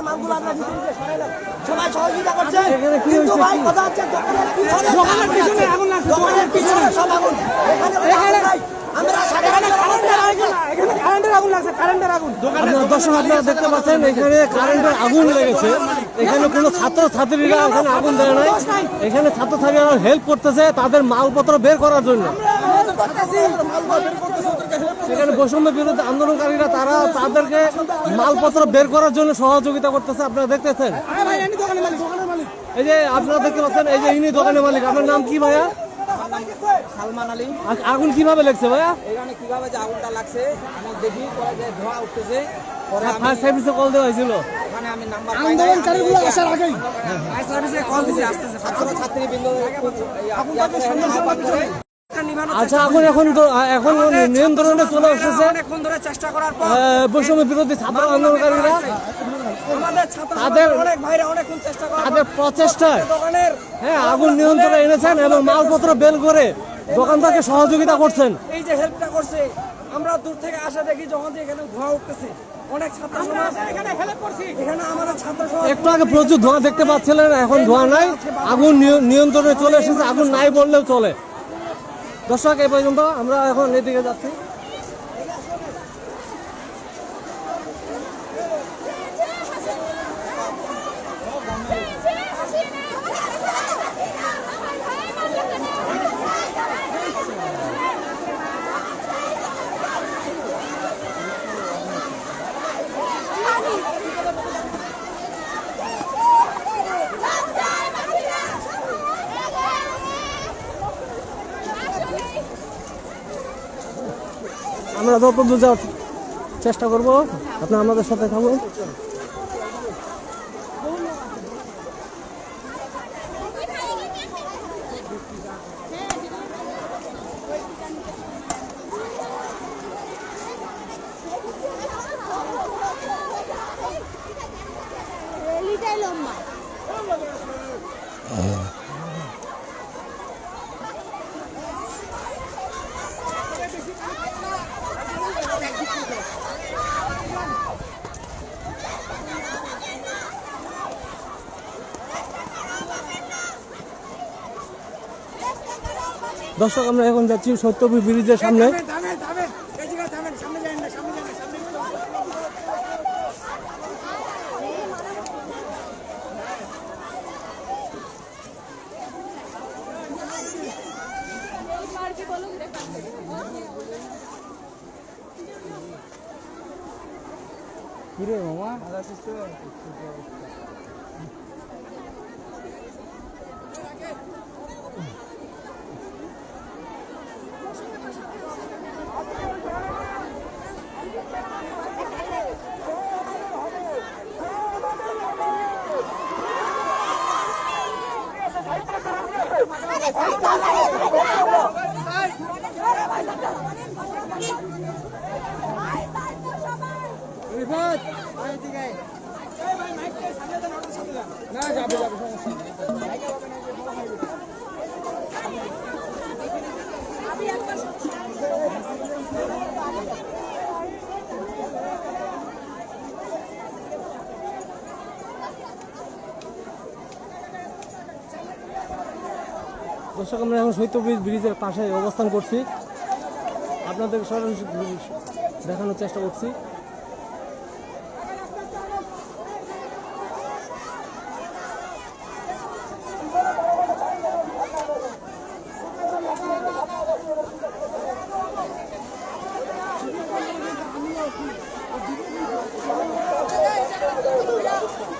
দোকানের মালগুলো আমরা নিচে নিচে সরাইলাম সবাই সহযোগিতা করছে। কিন্তু ভাই কথা হচ্ছে দোকানের পিছনে দোকানের পিছনে আগুন লাগছে, দোকানের পিছনে সব আগুন। এখানে কোনো আগুন নাই। আমরা এখানে কারেন্টের আগুন এখানে কারেন্টের আগুন লাগছে কারেন্টের আগুন। দর্শক আপনারা দেখতে পাচ্ছেন এখানে কারেন্টের আগুন লেগেছে। এখানে কোনো ছাত্র ছাত্রীরা এখানে আগুন দেয় নাই। এখানে ছাত্র ছাত্রীরা হেল্প করতেছে তাদের মালপত্র বের করার জন্য। সেখানে বৈষম্য বিরোধী আন্দোলনকারীরা তারা তাদেরকে মালপত্র বের করার জন্য সহযোগিতা করতেছে আপনারা দেখতেছেন? আরে ভাই এনি দোকানের মালিক দোকানের মালিক এই যে আপনারা দেখতে পাচ্ছেন এই যে ইনি দোকানের মালিক আপনার নাম কি ভাইয়া? সালমান আলী। আগুন কীভাবে লেগছে ভাইয়া? এখানে কীভাবে যে আগুনটা লাগছে আমি দেখি পরে যে ধোঁয়া উঠতেছে পরে ফায়ার সার্ভিসে কল দেওয়া হয়েছিল। ওখানে আমি নাম্বার পাই নাই আন্দোলনকারীগুলো আসার আগেই। ফায়ার সার্ভিসে কল দিছি আসতেছে ছাত্র ছাত্রী বৃন্দ আচ্ছা আগুন এখন তো এখন নিয়ন্ত্রণে চলে এসেছে চেষ্টা করার পর বৈষম্য বিরোধী ছাত্র আন্দোলনকারীরা তাদের অনেক ভাইরা অনেকক্ষণ চেষ্টা করার তাদের প্রচেষ্টায় হ্যাঁ আগুন নিয়ন্ত্রণে এনেছেন এবং মালপত্র বের করে দোকানদারকে সহযোগিতা করছেন। এই যে হেল্পটা করছে আমরা দূর থেকে আসা দেখি যখন এখানে ধোঁয়া উঠতেছে। অনেক ছাত্র এখানে হেল্প করছি। এখানে আমাদের ছাত্র একটু আগে প্রচুর ধোঁয়া দেখতে পাচ্ছিলেন এখন ধোঁয়া নাই। আগুন নিয়ন্ত্রণে চলে এসেছে আগুন নাই বললেও চলে। দর্শক এই পর্যন্ত আমরা এখন এদিকে যাচ্ছি। আমরা যতদূর যাওয়ার চেষ্টা করব। আপনারা আমাদের সাথে থাকুন। লম্বা। দর্শক আমরা এখন যাচ্ছি সত্যবী ব্রিজের সামনে। থামেন থামেন দর্শক আমরা এখন সত্যবী ব্রিজের পাশে অবস্থান করছি। আপনাদের সরাসরি দেখানোর চেষ্টা করছি। Thank you.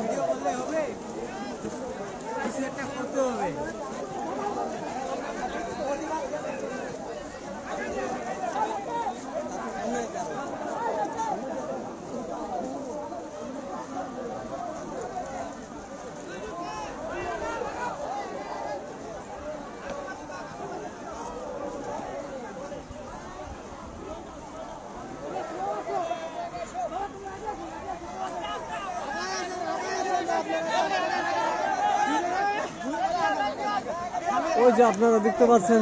ভিডিও করলে হবে কিছু একটা করতে হবে। যে আপনারা দেখতে পাচ্ছেন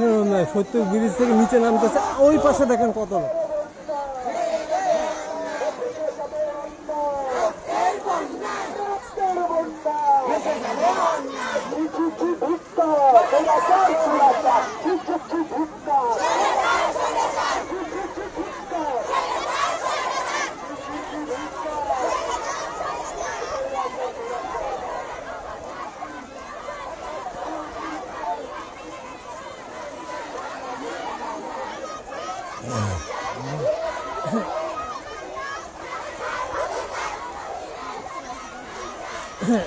সত্য ব্রিজ থেকে নিচে নামতেছে ওই পাশে দেখেন কত লোক Ahem.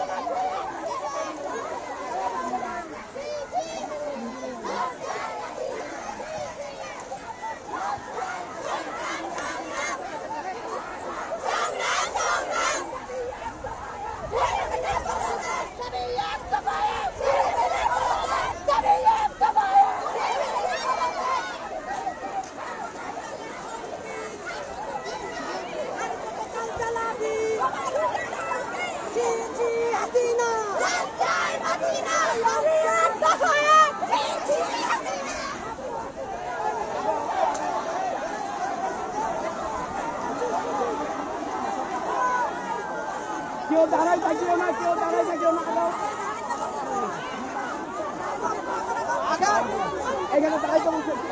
থাকিও না কেউ দাঁড়ায় থাকিও না এখানে দাঁড়াইতে